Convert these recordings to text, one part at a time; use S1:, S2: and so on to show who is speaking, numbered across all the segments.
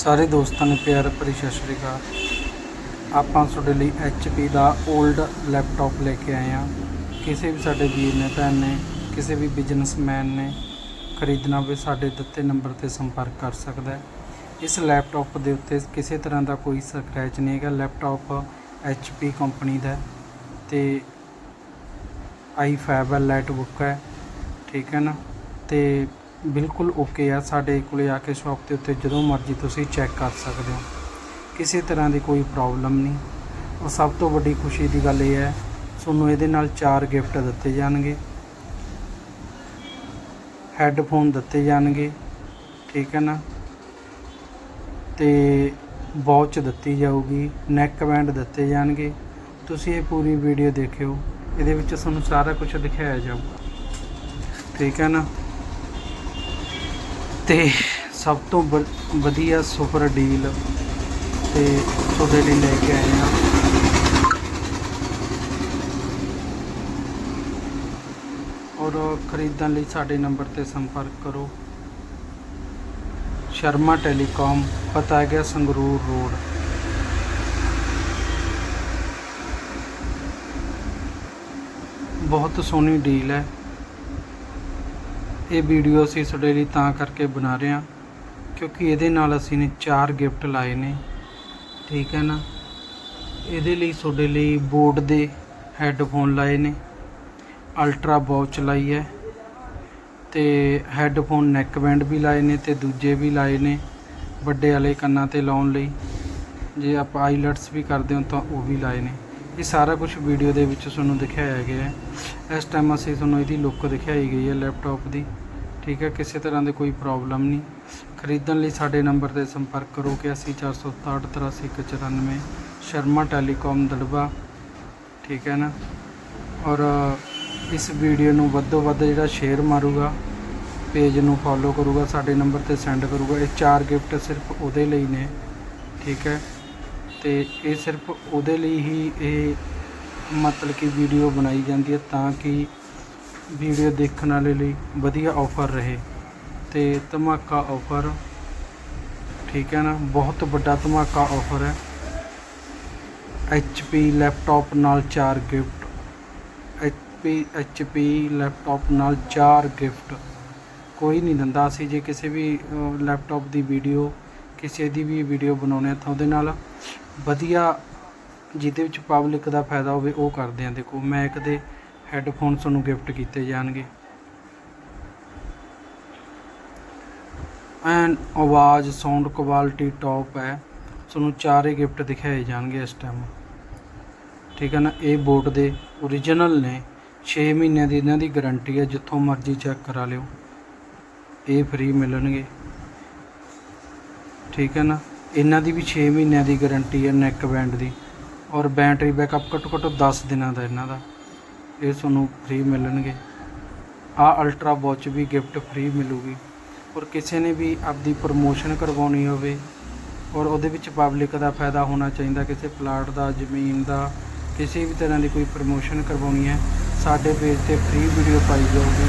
S1: ਸਾਰੇ ਦੋਸਤਾਂ ਨੂੰ ਪਿਆਰ ਭਰੀ ਸਤਿ ਸ਼੍ਰੀ ਅਕਾਲ। ਆਪਾਂ ਤੁਹਾਡੇ ਲਈ HP ਦਾ 올ਡ ਲੈਪਟਾਪ ਲੈ ਕੇ ਆਏ ਹਾਂ। ਕਿਸੇ ਵੀ ਸਾਡੇ ਵੀਰ ਨੇ, ਭੈਣ ਨੇ, ਕਿਸੇ ਵੀ ਬਿਜ਼ਨਸਮੈਨ ਨੇ ਖਰੀਦਣਾ ਹੋਵੇ, ਸਾਡੇ ਦਿੱਤੇ ਨੰਬਰ ਤੇ ਸੰਪਰਕ ਕਰ ਸਕਦਾ ਹੈ। ਇਸ ਲੈਪਟਾਪ ਦੇ ਉੱਤੇ ਕਿਸੇ ਤਰ੍ਹਾਂ ਦਾ ਕੋਈ ਸਕ੍ਰੈਚ ਨਹੀਂ ਹੈਗਾ। ਲੈਪਟਾਪ HP ਕੰਪਨੀ ਦਾ ਹੈ ਤੇ i5 ਹੈ ਲਾਈਟ ਬੁੱਕ ਹੈ, ਠੀਕ ਹੈ ਨਾ? ਤੇ ਬਿਲਕੁਲ ਓਕੇ ਆ। ਸਾਡੇ ਕੋਲੇ ਆ ਕੇ ਸ਼ਾਪ ਦੇ ਉੱਤੇ ਜਦੋਂ ਮਰਜ਼ੀ ਤੁਸੀਂ ਚੈੱਕ ਕਰ ਸਕਦੇ ਹੋ। ਕਿਸੇ ਤਰ੍ਹਾਂ ਦੀ ਕੋਈ ਪ੍ਰੋਬਲਮ ਨਹੀਂ। ਔਰ ਸਭ ਤੋਂ ਵੱਡੀ ਖੁਸ਼ੀ ਦੀ ਗੱਲ ਇਹ ਹੈ, ਤੁਹਾਨੂੰ ਇਹਦੇ ਨਾਲ ਚਾਰ ਗਿਫਟ ਦਿੱਤੇ ਜਾਣਗੇ। ਹੈੱਡਫੋਨ ਦਿੱਤੇ ਜਾਣਗੇ, ਠੀਕ ਹੈ ਨਾ? ਤੇ ਵਾਚ ਦਿੱਤੀ ਜਾਊਗੀ ਨੈਕ ਬੈਂਡ ਦਿੱਤੇ ਜਾਣਗੇ। ਤੁਸੀਂ ਇਹ ਪੂਰੀ ਵੀਡੀਓ ਦੇਖਿਓ। ਇਹਦੇ ਵਿੱਚ ਤੁਹਾਨੂੰ ਸਾਰਾ ਕੁਝ ਦਿਖਾਇਆ ਜਾਊਗਾ। ਠੀਕ ਹੈ ਨਾ? ਤੇ ਸਭ ਤੋਂ ਵ- ਵਧੀਆ ਸੁਪਰ ਡੀਲ ਤੇ ਤੁਹਾਡੇ ਲਈ ਲੈ ਕੇ ਆਏ ਹਾਂ। ਔਰ ਖਰੀਦਣ ਲਈ ਸਾਡੇ ਨੰਬਰ ਤੇ ਸੰਪਰਕ ਕਰੋ। ਸ਼ਰਮਾ ਟੈਲੀਕਾਮ ਪਤਾ ਹੈ ਗਿਆ ਸੰਗਰੂਰ ਰੋਡ। ਬਹੁਤ ਸੋਹਣੀ ਡੀਲ ਹੈ। ਇਹ ਵੀਡੀਓ ਅਸੀਂ ਤੁਹਾਡੇ ਲਈ ਤਾਂ ਕਰਕੇ ਬਣਾ ਰਹੇ ਹਾਂ ਕਿਉਂਕਿ ਇਹਦੇ ਨਾਲ ਅਸੀਂ ਨੇ ਚਾਰ ਗਿਫਟ ਲਾਏ ਨੇ, ਠੀਕ ਹੈ ਨਾ? ਇਹਦੇ ਲਈ ਤੁਹਾਡੇ ਲਈ ਬੋਟ ਦੇ ਹੈੱਡਫੋਨ ਲਾਏ ਨੇ ਅਲਟਰਾ ਵਾਚ ਲਾਈ ਹੈ ਤੇ ਹੈੱਡਫੋਨ ਨੈਕ ਬੈਂਡ ਵੀ ਲਾਏ ਨੇ ਤੇ ਦੂਜੇ ਵੀ ਲਾਏ ਨੇ ਵੱਡੇ ਵਾਲੇ ਕੰਨਾਂ ਤੇ ਲਾਉਣ ਲਈ। ਜੇ ਆਪਾਂ ਆਈਲੈਟਸ ਵੀ ਕਰਦੇ ਹੋ ਤਾਂ ਉਹ ਵੀ ਲਾਏ ਨੇ। ਇਹ ਸਾਰਾ ਕੁਝ ਵੀਡੀਓ ਦੇ ਵਿੱਚ ਤੁਹਾਨੂੰ ਦਿਖਾਇਆ ਗਿਆ ਹੈ। ਇਸ ਟਾਈਮ ਅਸੀਂ ਤੁਹਾਨੂੰ ਇਹਦੀ ਲੁੱਕ ਦਿਖਾਈ ਗਈ ਹੈ ਲੈਪਟਾਪ ਦੀ। ਠੀਕ ਹੈ, ਕਿਸੇ ਤਰ੍ਹਾਂ ਦੀ ਕੋਈ ਪ੍ਰੋਬਲਮ ਨਹੀਂ। ਖਰੀਦਣ ਲਈ ਸਾਡੇ ਨੰਬਰ ਤੇ ਸੰਪਰਕ ਕਰੋ ਕਿ 8467833194 ਸ਼ਰਮਾ ਟੈਲੀਕਾਮ ਦੜਬਾ। ਠੀਕ ਹੈ ਨਾ? ਔਰ ਇਸ ਵੀਡੀਓ ਨੂੰ ਵੱਧੋ ਵੱਧ ਜਿਹੜਾ ਸ਼ੇਅਰ ਮਾਰੂਗਾ ਪੇਜ ਨੂੰ ਫੋਲੋ ਕਰੂਗਾ, ਸਾਡੇ ਨੰਬਰ ਤੇ ਸੈਂਡ ਕਰੂਗਾ। ਇਹ ਚਾਰ ਗਿਫਟ ਸਿਰਫ ਉਹਦੇ ਲਈ ਨੇ। ਠੀਕ ਹੈ? ਅਤੇ ਇਹ ਸਿਰਫ ਉਹਦੇ ਲਈ ਹੀ ਇਹ ਮਤਲਬ ਕਿ ਵੀਡੀਓ ਬਣਾਈ ਜਾਂਦੀ ਹੈ ਤਾਂ ਕਿ ਵੀਡੀਓ ਦੇਖਣ ਵਾਲੇ ਲਈ ਵਧੀਆ ਆਫਰ ਰਹੇ ਅਤੇ ਧਮਾਕਾ ਆਫਰ ਠੀਕ ਹੈ ਨਾ, ਬਹੁਤ ਵੱਡਾ ਧਮਾਕਾ ਆਫਰ ਹੈ। HP ਲੈਪਟਾਪ ਨਾਲ ਚਾਰ ਗਿਫਟ HP HP ਲੈਪਟਾਪ ਨਾਲ ਚਾਰ ਗਿਫਟ ਕੋਈ ਨਹੀਂ ਦਿੰਦਾ, ਅਸੀਂ ਜੇ ਕਿਸੇ ਵੀ ਲੈਪਟਾਪ ਦੀ ਵੀਡੀਓ ਕਿਸੇ ਦੀ ਵੀ ਵੀਡੀਓ ਬਣਾਉਣੇ ਆ ਤਾਂ ਉਹਦੇ ਨਾਲ ਵਧੀਆ ਜਿਹਦੇ ਵਿੱਚ ਪਬਲਿਕ ਦਾ ਫਾਇਦਾ ਹੋਵੇ, ਉਹ ਕਰਦੇ ਆ। ਦੇਖੋ ਮੈਕ ਦੇ ਹੈੱਡਫੋਨ ਤੁਹਾਨੂੰ ਗਿਫਟ ਕੀਤੇ ਜਾਣਗੇ। ਐਂਡ ਆਵਾਜ਼ ਸਾਊਂਡ ਕੁਆਲਿਟੀ ਟੌਪ ਹੈ। ਤੁਹਾਨੂੰ ਚਾਰੇ ਗਿਫਟ ਦਿਖਾਏ ਜਾਣਗੇ ਇਸ ਟਾਈਮ ਠੀਕ ਹੈ ਨਾ? ਇਹ ਬੋਟ ਦੇ origignal ਨੇ। 6 ਮਹੀਨਿਆਂ ਦੀ ਇਹਨਾਂ ਦੀ ਗਾਰੰਟੀ ਹੈ, ਜਿੱਥੋਂ ਮਰਜ਼ੀ ਚੈੱਕ ਕਰਾ ਲਿਓ। ਇਹ ਫ੍ਰੀ ਮਿਲਣਗੇ। ਠੀਕ ਹੈ ਨਾ? ਇਹਨਾਂ ਦੀ ਵੀ 6 ਮਹੀਨਿਆਂ ਦੀ ਗਾਰੰਟੀ ਹੈ ਨੈਕ ਬੈਂਡ ਦੀ ਔਰ ਬੈਟਰੀ ਬੈਕਅਪ ਘੱਟੋ ਘੱਟ 10 ਦਿਨਾਂ ਦਾ ਇਹਨਾਂ ਦਾ। ਇਹ ਤੁਹਾਨੂੰ ਫ੍ਰੀ ਮਿਲਣਗੇ। ਆ ਅਲਟਰਾ ਵਾਚ ਵੀ ਗਿਫਟ ਫ੍ਰੀ ਮਿਲੂਗੀ। ਔਰ ਕਿਸੇ ਨੇ ਵੀ ਆਪਦੀ ਪ੍ਰਮੋਸ਼ਨ ਕਰਵਾਉਣੀ ਹੋਵੇ ਔਰ ਉਹਦੇ ਵਿੱਚ ਪਬਲਿਕ ਦਾ ਫਾਇਦਾ ਹੋਣਾ ਚਾਹੀਦਾ, ਕਿਸੇ ਪਲਾਟ ਦਾ, ਜ਼ਮੀਨ ਦਾ, ਕਿਸੇ ਵੀ ਤਰ੍ਹਾਂ ਦੀ ਕੋਈ ਪ੍ਰਮੋਸ਼ਨ ਕਰਵਾਉਣੀ ਹੈ, ਸਾਡੇ ਪੇਜ ਤੇ ਫ੍ਰੀ ਵੀਡੀਓ ਪਾਈ ਜਾਊਗੀ।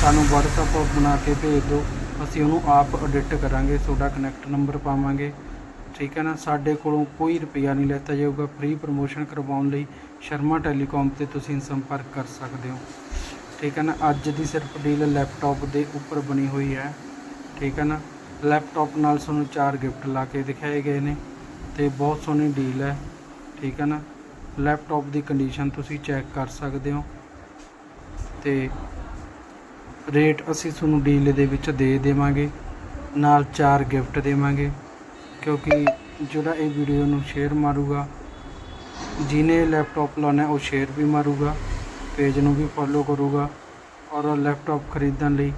S1: ਸਾਨੂੰ WhatsApp ਬਣਾ ਕੇ ਭੇਜ ਦਿਓ। ਅਸੀਂ ਉਹਨੂੰ ਆਪ ਐਡਿਟ ਕਰਾਂਗੇ, ਤੁਹਾਡਾ ਕਨੈਕਟ ਨੰਬਰ ਪਾਵਾਂਗੇ। ਠੀਕ ਹੈ ਨਾ? ਸਾਡੇ ਕੋਲੋਂ ਕੋਈ ਰੁਪਿਆ ਨਹੀਂ ਲੈਤਾ ਜਾਊਗਾ। ਫ੍ਰੀ ਪ੍ਰਮੋਸ਼ਨ ਕਰਵਾਉਣ ਲਈ ਸ਼ਰਮਾ ਟੈਲੀਕਾਮ ਤੇ ਤੁਸੀਂ ਸੰਪਰਕ ਕਰ ਸਕਦੇ ਹੋ। ਠੀਕ ਹੈ ਨਾ? ਅੱਜ ਦੀ ਸਿਰਫ ਡੀਲ ਲੈਪਟਾਪ ਦੇ ਉੱਪਰ ਬਣੀ ਹੋਈ ਹੈ। ਠੀਕ ਹੈ ਨਾ? ਲੈਪਟਾਪ ਨਾਲ ਤੁਹਾਨੂੰ ਚਾਰ ਗਿਫਟ ਲਾ ਕੇ ਦਿਖਾਏ ਗਏ ਨੇ ਤੇ ਬਹੁਤ ਸੋਹਣੀ ਡੀਲ ਹੈ। ਠੀਕ ਹੈ ਨਾ? ਲੈਪਟਾਪ ਦੀ ਕੰਡੀਸ਼ਨ ਤੁਸੀਂ ਚੈੱਕ ਕਰ ਸਕਦੇ ਹੋ। ਤੇ ਰੇਟ ਅਸੀਂ ਤੁਹਾਨੂੰ ਡੀਲ ਦੇ ਵਿੱਚ ਦੇ ਦੇਵਾਂਗੇ। ਨਾਲ ਚਾਰ ਗਿਫਟ ਦੇਵਾਂਗੇ। ਕਿਉਂਕਿ ਜਿਹੜਾ ਇਹ ਵੀਡੀਓ ਨੂੰ ਸ਼ੇਅਰ ਮਾਰੂਗਾ, ਜਿਹਨੇ ਲੈਪਟਾਪ ਲਾਉਣਾ, ਉਹ ਸ਼ੇਅਰ ਵੀ ਮਾਰੂਗਾ ਪੇਜ ਨੂੰ ਵੀ ਫੋਲੋ ਕਰੂਗਾ ਔਰ ਲੈਪਟਾਪ ਖਰੀਦਣ ਲਈ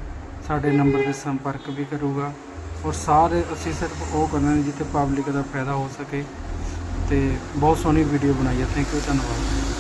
S1: ਸਾਡੇ ਨੰਬਰ ਤੇ ਸੰਪਰਕ ਵੀ ਕਰੂਗਾ। ਔਰ ਸਾਰੇ, ਅਸੀਂ ਸਿਰਫ ਉਹ ਕਰਨਾ ਜਿੱਥੇ ਪਬਲਿਕ ਦਾ ਫਾਇਦਾ ਹੋ ਸਕੇ। ਤੇ ਬਹੁਤ ਸੋਹਣੀ ਵੀਡੀਓ ਬਣਾਈ ਹੈ ਥੈਂਕ ਯੂ ਧੰਨਵਾਦ।